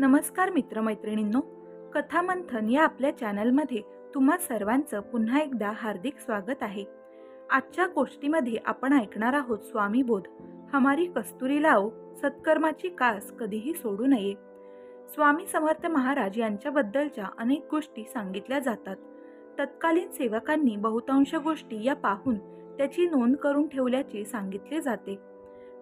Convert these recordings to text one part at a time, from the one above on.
नमस्कार मित्रमैत्रिणींनो कथामंथन या आपल्या चॅनलमध्ये तुम्हा सर्वांचं पुन्हा एकदा हार्दिक स्वागत आहे. आजच्या गोष्टीमध्ये आपण ऐकणार आहोत स्वामी बोध. हमारी कस्तुरी लाव सत्कर्माची कास कधीही सोडू नये. स्वामी समर्थ महाराज यांच्याबद्दलच्या अनेक गोष्टी सांगितल्या जातात. तत्कालीन सेवकांनी बहुतांश गोष्टी या पाहून त्याची नोंद करून ठेवल्याचे सांगितले जाते.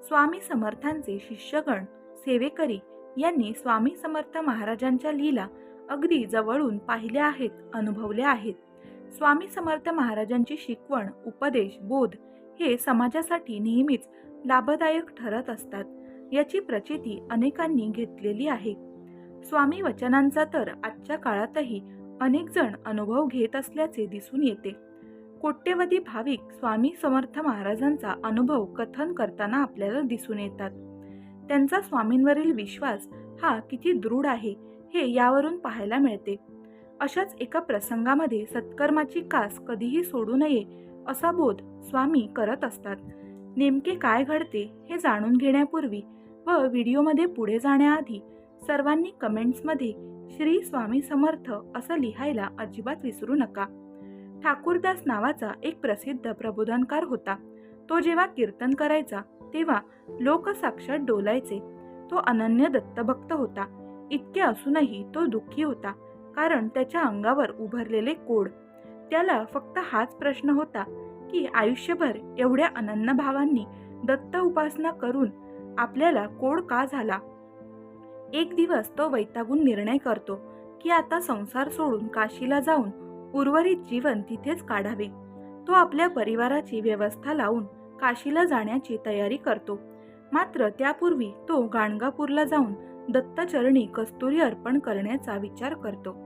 स्वामी समर्थांचे शिष्यगण सेवेकरी यांनी स्वामी समर्थ महाराजांच्या लीला अगदी जवळून पाहिल्या आहेत अनुभवल्या आहेत. स्वामी समर्थ महाराजांची शिकवण उपदेश बोध हे समाजासाठी नेहमीच लाभदायक ठरत असतात. याची प्रचिती अनेकांनी घेतलेली आहे. स्वामी वचनांचा तर आजच्या काळातही अनेक जण अनुभव घेत असल्याचे दिसून येते. कोट्यवधी भाविक स्वामी समर्थ महाराजांचा अनुभव कथन करताना आपल्याला दिसून येतात. त्यांचा स्वामींवरील विश्वास हा किती दृढ आहे हे यावरून पाहायला मिळते. अशाच एका प्रसंगामध्ये सत्कर्माची कास कधीही सोडू नये असा बोध स्वामी करत असतात. नेमके काय घडते हे जाणून घेण्यापूर्वी व व्हिडिओमध्ये पुढे जाण्याआधी सर्वांनी कमेंट्समध्ये श्री स्वामी समर्थ असं लिहायला अजिबात विसरू नका. ठाकूरदास नावाचा एक प्रसिद्ध प्रबोधनकार होता. तो जेव्हा कीर्तन करायचा तेव्हा लोक साक्षात डोलायचे. तो अनन्य दत्तभक्त होता. इतके असूनही तो दुःखी होता कारण त्याच्या अंगावर उभरलेले कोड. त्याला फक्त हाच प्रश्न होता की आयुष्यभर एवढ्या अनन्य भावांनी दत्त उपासना करून आपल्याला कोड का झाला? एक दिवस तो वैतागून निर्णय करतो की आता संसार सोडून काशीला जाऊन उर्वरित जीवन तिथेच काढावे. तो आपल्या परिवाराची व्यवस्था लावून काशीला जाण्याची तयारी करतो. मात्र त्यापूर्वी तो गाणगापूरला जाऊन दत्तचरणी कस्तुरी अर्पण करण्याचा विचार करतो.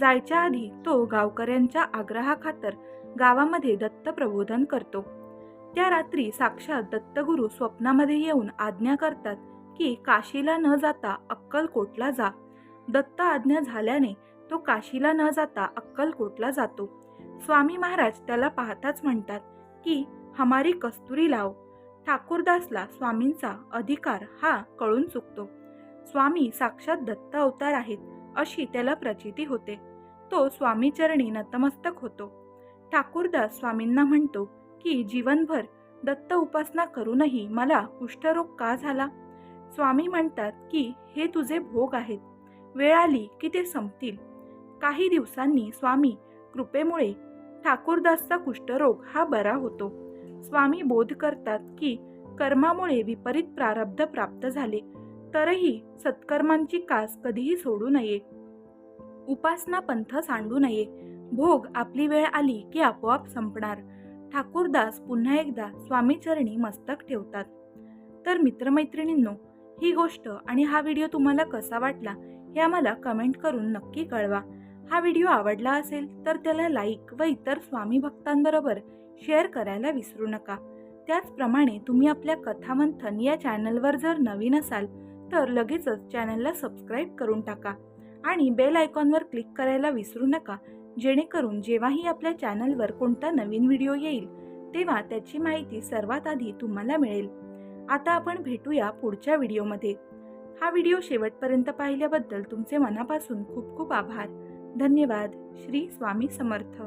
जायच्या आधी तो गावकऱ्यांच्या आग्रहाखातर गावामध्ये दत्त प्रबोधन करतो. त्या रात्री साक्षात दत्तगुरु स्वप्नामध्ये येऊन आज्ञा करतात की काशीला न जाता अक्कलकोटला जा. दत्त आज्ञा झाल्याने तो काशीला न जाता अक्कलकोटला जातो. स्वामी महाराज त्याला पाहताच म्हणतात की हमारी कस्तुरी लाव. ठाकूरदासला स्वामींचा अधिकार हा कळून चुकतो. स्वामी साक्षात दत्त अवतार आहेत अशी त्याला प्रचिती होते. तो स्वामीचरणी नतमस्तक होतो. ठाकूरदास स्वामींना म्हणतो की जीवनभर दत्त उपासना करूनही मला कुष्ठरोग का झाला? स्वामी म्हणतात की हे तुझे भोग आहेत. वेळ आली की ते संपतील. काही दिवसांनी स्वामी कृपेमुळे ठाकूरदासचा कुष्ठरोग हा बरा होतो. स्वामी बोध करतात की कर्मामुळे विपरीत प्रारब्ध प्राप्त झाले तरही सत्कर्मांची कास कधीही सोडू नये. उपासना पंथ सांडू नये. भोग आपली वेळ आली की आपोआप संपणार. ठाकूरदास पुन्हा एकदा स्वामीचरणी मस्तक ठेवतात. तर मित्रमैत्रिणींनो ही गोष्ट आणि हा व्हिडिओ तुम्हाला कसा वाटला हे आम्हाला कमेंट करून नक्की कळवा. हा व्हिडिओ आवडला असेल तर त्याला लाईक व इतर स्वामी भक्तांबरोबर शेअर करायला विसरू नका. त्याचप्रमाणे तुम्ही आपल्या कथामंथन या चॅनलवर जर नवीन असाल तर लगेचच चॅनलला सबस्क्राईब करून टाका आणि बेल आयकॉनवर क्लिक करायला विसरू नका जेणेकरून जेव्हाही आपल्या चॅनलवर कोणता नवीन व्हिडिओ येईल तेव्हा त्याची माहिती सर्वात आधी तुम्हाला मिळेल. आता आपण भेटूया पुढच्या व्हिडिओमध्ये. हा व्हिडिओ शेवटपर्यंत पाहिल्याबद्दल तुमचे मनापासून खूप खूप आभार. धन्यवाद. श्री स्वामी समर्थ.